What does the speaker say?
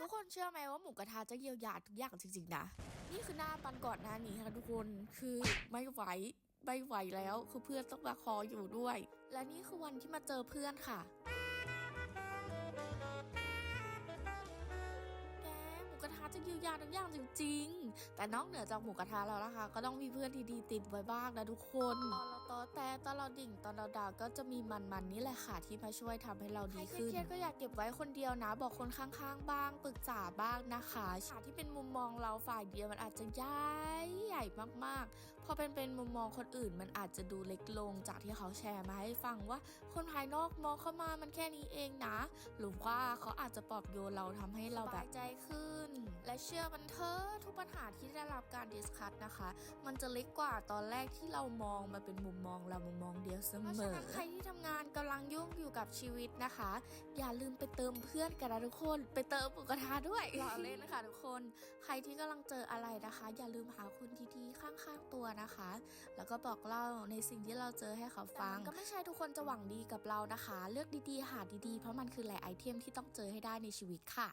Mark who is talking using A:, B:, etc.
A: ทุกคนเชื่อไหมว่าหมูกระทะจะเยียวยาทุกอย่างจริงๆนะ นี่คือหน้าปันก่อนหน้านี้ค่ะทุกคนคือไม่ไหวไม่ไหวแล้วคือเพื่อนต้องมาคออยู่ด้วย และนี่คือวันที่มาเจอเพื่อนค่ะ กระทะจะเยียวยาทุกอย่างจริงๆ แต่นอกเหนือจากหมูกระทะแล้วนะคะ ก็ต้องมีเพื่อนดีๆติดไว้บ้างนะทุกคน ตอนเราโตอแต่ตอนเราดิ่งตอนเราดาวก็จะมีมันๆนี่แหละค่ะที่มาช่วยทำให้เราดีขึ้นเครียดก็อยากเก็บไว้คนเดียวนะ บอกคนข้างๆ บ้างปรึกษาบ้างนะคะฉากที่เป็นมุมมองเราฝ่ายเดียวมันอาจจะใหญ่ใหญ่มากๆพอเป็นเป็นมุมมองคนอื่นมันอาจจะดูเล็กลงจากที่เขาแชร์มาให้ฟังว่า คนภายนอกมองเข้ามามันแค่นี้เองนะ หรือว่าเขาอาจจะปลอบโยนเราทำให้เราแบบใจขึ้นและ เชื่อมันเถอะทุกปัญหาที่ได้รับการดิสคัตนะคะ มันจะเล็กกว่าตอนแรกที่เรามองมาเป็นมุมมองเรามุมมองเดียวเสมอเพราะฉะนั้นใครที่ทำงานกำลังยุ่งอยู่กับชีวิตนะคะ อย่าลืมไปเติมเพื่อนกันนะทุกคนไปเติมหมูกระทะด้วยรอเล่นนะคะทุกคน ใครที่กำลังเจออะไรนะคะ อย่าลืมหาคนดีๆข้างๆตัวนะคะ แล้วก็บอกเล่าในสิ่งที่เราเจอให้เขาฟังก็ไม่ใช่ทุกคนจะหวังดีกับเรานะคะ เลือกดีๆ หาดีๆ เพราะมันคือแหล่ไอเทมที่ต้องเจอให้ได้ในชีวิตค่ะ